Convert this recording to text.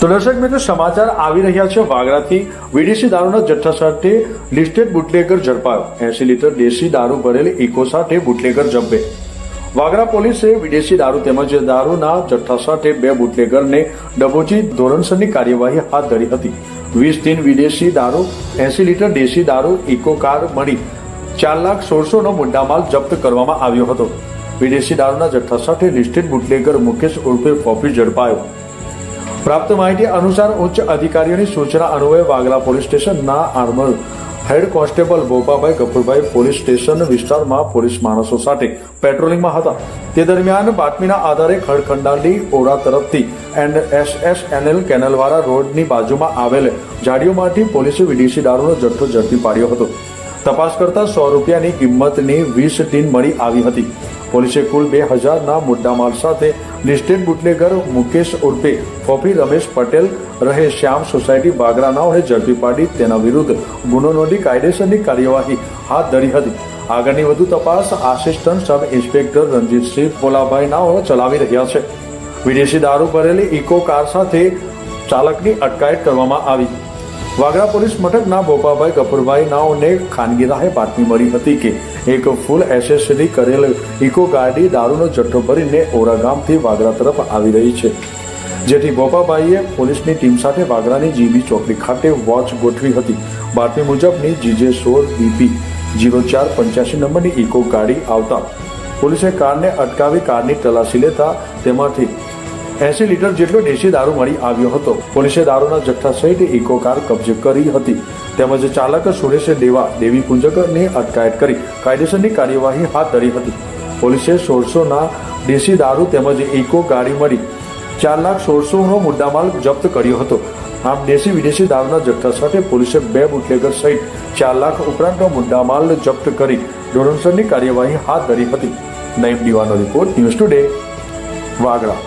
તો દર્શક મિત્રો, સમાચાર આવી રહ્યા છે વાગરાથી. વિદેશી દારૂના જથ્થા સાથે લિસ્ટેડ બુટલેગર ઝડપાયો. એસી લીટર દેશી દારૂ ભરેલી ઇકો સાથે બુટલેગર જબ્બે વાગરા પોલીસે વિદેશી દારૂ તેમજ દારૂના જથ્થા સાથે બે બુટલેગરને ડબોચી ધોરણસરની કાર્યવાહી હાથ ધરી હતી. વીસ દિન વિદેશી દારૂ એસી લીટર દેશી દારૂ, ઇકો કાર મળી. ચાર લાખ સોળસોનો મુદ્દામાલ જપ્ત કરવામાં આવ્યો હતો. વિદેશી દારૂના જથ્થા સાથે લિસ્ટેડ બુટલેગર મુકેશ ઉર્ફે ફોફી ઝડપાયો. પ્રાપ્ત માહિતી અનુસાર ઉચ્ચ અધિકારીઓની સૂચના અન્વયે વાગરા પોલીસ સ્ટેશનના armed head constable Bhopabhai Gafurbhai police station વિસ્તારમાં પોલીસ માણસો સાથે પેટ્રોલિંગમાં હતા. તે દરમિયાન બાતમીના આધારે ખડખંડાલી ઓરા તરફથી એન્ડ એસએસએનએલ કેનલવાળા રોડની બાજુમાં આવેલ ઝાડીઓમાંથી પોલીસે વિદેશી દારૂનો જથ્થો ઝડપી પાડ્યો હતો. તપાસ કરતા સો રૂપિયાની કિંમતની વીસ ટીન મળી આવી હતી. પોલીસે કુલ બે હજારના મુદ્દામાલ સાથે લિસ્ટેડ બુટલેગર મુકેશ ઉર્ફે ફોફી રમેશ પટેલ રહે શ્યામ સોસાયટી બાગરાનાઓને ઝડપી પાડી તેના વિરુદ્ધ ગુનો નોંધી કાયદેસરની કાર્યવાહી હાથ ધરી હતી. આગળની વધુ તપાસ assistant sub inspector Ranjitsinh Polabhai નાઓ ચલાવી રહ્યા છે. વિદેશી દારૂ ભરેલી ઇકો કાર સાથે ચાલકની અટકાયત કરવામાં આવી. વાગરા પોલીસ મથકના બોપાભાઈ કપૂરભાઈ નાઓને ખાનગી રાહે બાતમી મળી હતી કે એક ફૂલ એસેસરી કરેલ ઇકો ગાડી દારૂનો જથ્થો ભરીને ઓરા ગામથી વાગરા તરફ આવી રહી છે. જેથી બોપાભાઈએ પોલીસની ટીમ સાથે વાગરાની જીબી ચોકડી ખાતે વોચ ગોઠવી હતી. બાતમી મુજબની જીજે સોળ બીપી જીરો ચાર પંચ્યાસી નંબરની ઇકો ગાડી આવતા પોલીસે કારને અટકાવી કારની તલાશી લેતા તેમાંથી એસી લીટર જેટલો દેશી દારૂ મળી આવ્યો હતો. પોલીસે દારૂના જથ્થા સહિત ઇકો કાર કબજે કરી હતી. તેમજ ચાલક સુરેશ દેવા, દેવી પૂંજકની અટકાયત કરી કાયદેસરની કાર્યવાહી હાથ ધરી હતી. પોલીસે સોળસોના દેશી દારૂ તેમજ ઇકો ગાડી મળી ચાર લાખ સોળસોનો મુદ્દામાલ જપ્ત કર્યો હતો. આમ દેશી વિદેશી દારૂના જથ્થા સાથે પોલીસે બે બુટલેગર સહિત ચાર લાખ ઉપરાંતનો મુદ્દામાલ જપ્ત કરી ધોરણસરની કાર્યવાહી હાથ ધરી હતી. નઈમ દીવાનો રિપોર્ટ ન્યૂઝ ટુડે, વાગડા.